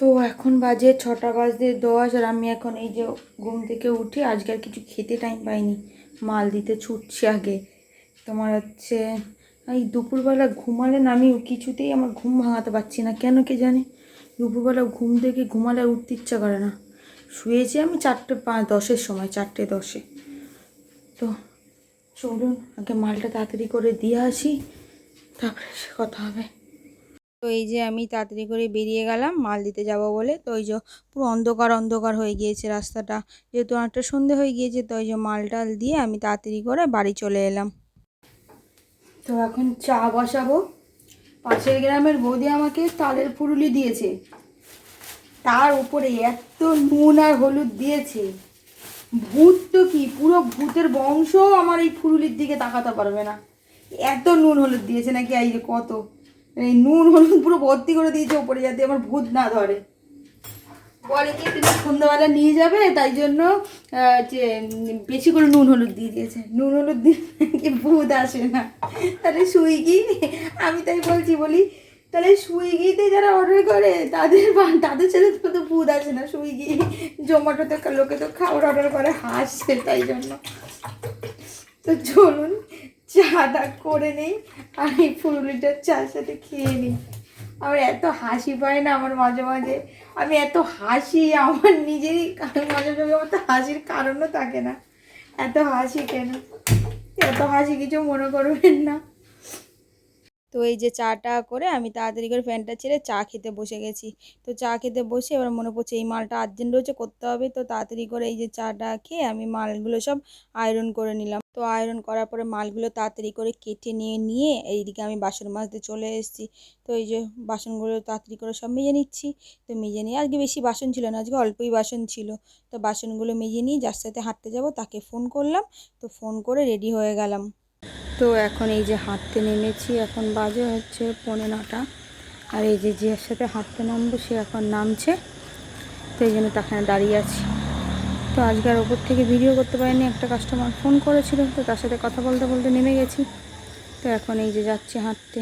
তো এখন বাজে ছটা বাজতে দশ আর আমি এখন এই যে ঘুম থেকে উঠে আজকে আর কিছু খেতে টাইম পাইনি। মাল দিতে ছুটছি আগে। তোমার হচ্ছে, এই দুপুরবেলা ঘুমালে না আমি কিছুতেই আমার ঘুম ভাঙাতে পারছি না। কেন কে জানি? দুপুরবেলা ঘুম থেকে ঘুমালে উঠতে ইচ্ছা করে না। শুয়েছি আমি চারটে পাঁচ, দশের সময়, চারটে দশে। তো চলুন, আগে মালটা তাড়াতাড়ি করে দিয়ে আসি। তারপরে সে কথা হবে। তো এই যে আমি তাড়াতাড়ি করে বেরিয়ে গেলাম, মাল দিতে যাব বলে। তো ওই যে পুরো অন্ধকার অন্ধকার হয়ে গিয়েছে রাস্তাটা। যেহেতু অনেকটা সন্ধে হয়ে গিয়েছে, তো ওই যে মাল টাল দিয়ে আমি তাড়াতাড়ি করে বাড়ি চলে এলাম। তো এখন চা বসাবো। পাশের গ্রামের বৌদি আমাকে তালের পুরুলি দিয়েছে। তার উপরে এত নুন আর হলুদ দিয়েছে। ভূত তো কি? পুরো ভূতের বংশ আমার এই ফুরুলির দিকে তাকাতে পারবে না। এত নুন হলুদ দিয়েছে নাকি? এই যে কত? এই নুন, হলুদ পুরো ভর্তি করে দিয়েছে ওপরে যাতে আমার ভূত না ধরে। বলে কি তুমি সন্ধ্যাবেলা নিয়ে যাবে, তাই জন্য যে বেশি করে নুন, হলুদ দিয়ে দিয়েছে। নুন, হলুদ দিয়ে ভূত আসে না। তাহলে সুইগি, আমি তাই বলছি, বলি, তাহলে সুইগিতে যারা অর্ডার করে, তাদের তাদের সাথে তো তো ভূত আসে না, সুইগি। জোম্যাটোতে লোকে তো খাবার অর্ডার করে, হাসছে তাই জন্য। তো চলুন চাটা করে নেই আর এই ফুলুলিটার চার সাথে খেয়ে নিই। আমার এত হাসি পায় না আমার মাঝে মাঝে। আমি এত হাসি, আমার নিজেরই মাঝে মাঝে আমার তো হাসির কারণও থাকে না। এত হাসি কেন? এত হাসি কিছু মনে করবেন না। তো এই যে চাটা করে আমি তাড়াতাড়ি করে ফ্যানটা ছেড়ে চা খেতে বসে গেছি। তো চা খেতে বসে এবার মনে পড়ছে এই মালটা আর্জেন্ট রয়েছে, করতে হবে। তো তাড়াতাড়ি করে এই যে চাটা খেয়ে আমি মালগুলো সব আয়রন করে নিলাম। তো আয়রন করার পরে মালগুলো তাড়াতাড়ি করে কেটে নিয়ে নিয়ে এইদিকে আমি বাসন মাজতে চলে এসেছি। তো এই যে বাসনগুলো তাড়াতাড়ি করে সব মেজে নিচ্ছি। তো মেজে নিয়ে আজকে বেশি বাসন ছিল না, আজকে অল্পই বাসন ছিল। তো বাসনগুলো মেজে নিয়ে যার সাথে হাঁটতে যাব তাকে ফোন করলাম। তো ফোন করে রেডি হয়ে গেলাম। তো এখন এই যে হাঁটতে নেমেছি, এখন বাজে হচ্ছে পৌনে নটা। আর এই যে যে সাথে হাঁটতে নামবো, সে এখন নামছে। তো এই জন্য তাখানে দাঁড়িয়ে আছি। তো আজকে আর ওপর থেকে ভিডিও করতে পারিনি, একটা কাস্টমার ফোন করেছিল, তো তার সাথে কথা বলতে বলতে নেমে গেছি। তো এখন এই যে যাচ্ছে হাঁটতে।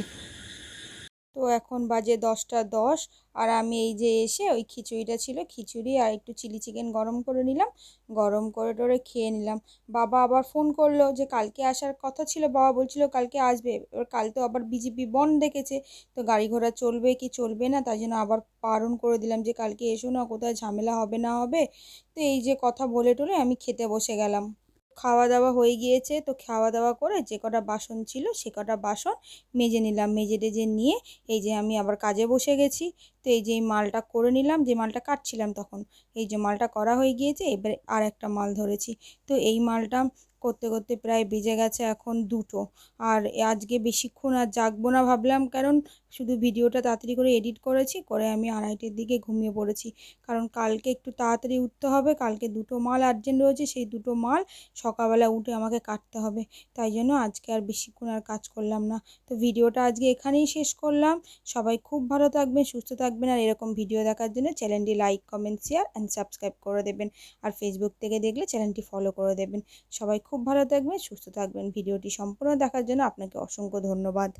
তো এখন বাজে দশটা দশ আর আমি এই যে এসে ওই খিচুড়িটা ছিল খিচুড়ি আর একটু চিলি চিকেন গরম করে নিলাম। গরম করে টরে খেয়ে নিলাম। বাবা আবার ফোন করল যে কালকে আসার কথা ছিল। বাবা বলছিল কালকে আসবে। এবার কাল তো আবার বিজেপি বন্ধ দেখেছে তো গাড়ি ঘোড়া চলবে কি চলবে না তাই জন্য আবার বারণ করে দিলাম যে কালকে এসো না, কোথায় ঝামেলা হবে না হবে। তো এই যে কথা বলে টলে আমি খেতে বসে গেলাম। খাওয়া দাওয়া হয়ে গিয়েছে। তো খাওয়া দাওয়া করে যে কটা বাসন ছিল সে কটা বাসন মেজে নিলাম। মেজে টেজে নিয়ে এই যে আমি আবার কাজে বসে গেছি। তো এই যে মালটা করে নিলাম, যে মালটা কাটছিলাম তখন, এই যে মালটা করা হয়ে গিয়েছে, এবারে আর একটা মাল ধরেছি। তো এই মালটা করতে করতে প্রায় বেজে গেছে এখন দুটো। আর আজকে বেশিক্ষণ আর জাগবো না ভাবলাম, কারণ শুধু ভিডিওটা তাড়াতাড়ি করে এডিট করেছি, করে আমি আড়াইটের দিকে ঘুমিয়ে পড়েছি। কারণ কালকে একটু তাড়াতাড়ি উঠতে হবে, কালকে দুটো মাল আর্জেন্ট রয়েছে, সেই দুটো মাল সকালবেলা উঠে আমাকে কাটতে হবে। তাই জন্য আজকে আর বেশিক্ষণ আর কাজ করলাম না। তো ভিডিওটা আজকে এখানেই শেষ করলাম। সবাই খুব ভালো থাকবেন, সুস্থ থাকবেন আর এরকম ভিডিও দেখার জন্য চ্যানেলটি like comment share and subscribe করে দেবেন। আর ফেসবুক থেকে দেখলে চ্যানেলটি ফলো করে দেবেন। সবাই খুব ভালো থাকবেন, সুস্থ থাকবেন। ভিডিওটি সম্পূর্ণ দেখার জন্য আপনাকে অসংখ্য ধন্যবাদ।